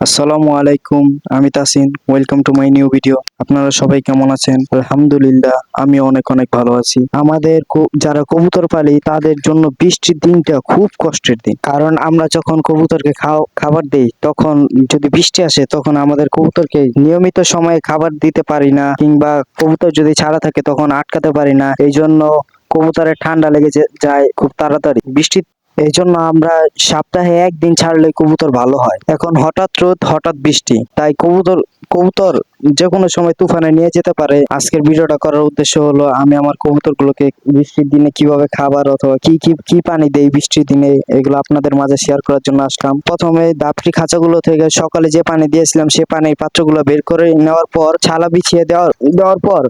আসসালামু আলাইকুম, আমি Tasin. Welcome to my new video আপনারা সবাই কেমন আছেন? আলহামদুলিল্লাহ, আমি অনেক অনেক ভালো আছি। আমাদের যারা কবুতর পালি, তাদের জন্য বৃষ্টির দিনটা খুব কষ্টের দিন। কারণ আমরা যখন কবুতরকে খাবার দেই, তখন যদি বৃষ্টি আসে, তখন আমাদের কবুতরকে নিয়মিত সময়ে খাবার দিতে পারি না, কিংবা কবুতর যদি ছাড়া থাকে, তখন আটকাতে পারি না। এই জন্য কবুতরের ঠান্ডা লেগে যায় খুব তাড়াতাড়ি। বৃষ্টি এই জন্য আমরা সপ্তাহে একদিন ছাড়লে কবুতর ভালো হয়। এখন হঠাৎ রোদ, হঠাৎ বৃষ্টি, তাই কবুতর কবুতর যে কোনো সময় তুফানে নিয়ে যেতে পারে। আজকের ভিডিওটা করার উদ্দেশ্য হলো, আমি আমার কবুতরগুলোকে বৃষ্টির দিনে কীভাবে খাবার অথবা কি কি কি পানি দেই বৃষ্টির দিনে, এগুলো আপনাদের মাঝে শেয়ার করার জন্য আসলাম। প্রথমে দাপটি খাঁচাগুলো থেকে সকালে যে পানি দিয়েছিলাম, সে পানির পাত্রগুলো বের করে নেওয়ার পর, ছালা বিছিয়ে দেওয়ার দেওয়ার পর,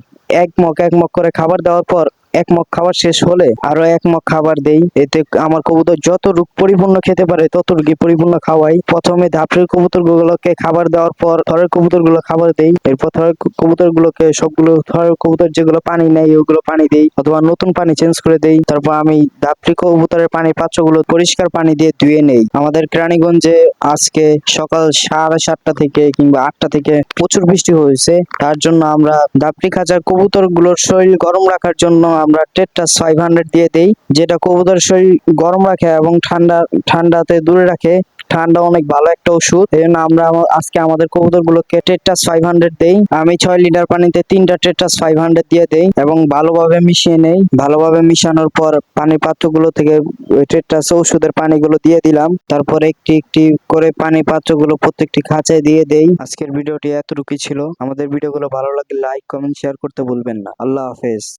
এক মগ এক মগ করে খাবার দেওয়ার পর এক মগ খাবার শেষ হলে আরও এক মগ খাবার দেই। এতে আমার কবুতর যতটুকু পরিপূর্ণ খেতে পারে ততটুকু পরিপূর্ণ খাওয়াই। প্রথমে ধাপের কবুতর গুলোকে খাবার দেওয়ার পর থরের কবুতরগুলো খাবার দেই। এরপর থরের কবুতর গুলোকে সবগুলো থরের কবুতর যেগুলো পানি নেই, ওগুলো পানি দেই অথবা নতুন পানি চেঞ্জ করে দেই। তারপর আমি ধাপড়ি কবুতরের পানির পাত্রগুলো পরিষ্কার পানি দিয়ে ধুয়ে নেই। আমাদের কেরানীগঞ্জে আজকে সকাল সাড়ে সাতটা থেকে কিংবা আটটা থেকে প্রচুর বৃষ্টি হয়েছে। তার জন্য আমরা দাপড়ি খাঁচার কবুতরগুলোর শরীর গরম রাখার জন্য আমরা টেট্টাস ফাইভ হান্ড্রেড দিয়ে দেই, যেটা কবুতর শরীর গরম রাখে এবং ঠান্ডা, ঠান্ডাতে দূরে রাখে। ঠান্ডা অনেক ভালো একটা ওষুধ। এই জন্য আমরা আজকে আমাদের কবুতর গুলোকে টেট্টাস ফাইভ হান্ড্রেড দেই। আমি ছয় লিটার পানিতে তিনটা টেট্টাস ফাইভ হান্ড্রেড দিয়ে দেই এবং ভালোভাবে মিশিয়ে নেই। ভালোভাবে মিশানোর পর পানির পাত্রগুলো থেকে ওই টেট্টাস ওষুধের পানিগুলো দিয়ে দিলাম। তারপর একটি একটি করে পানি পাত্রগুলো প্রত্যেকটি খাঁচায় দিয়ে দেই। আজকের ভিডিওটি এতটুকুই ছিল। আমাদের ভিডিওগুলো ভালো লাগলে লাইক কমেন্ট শেয়ার করতে ভুলবেন না। আল্লাহ হাফেজ।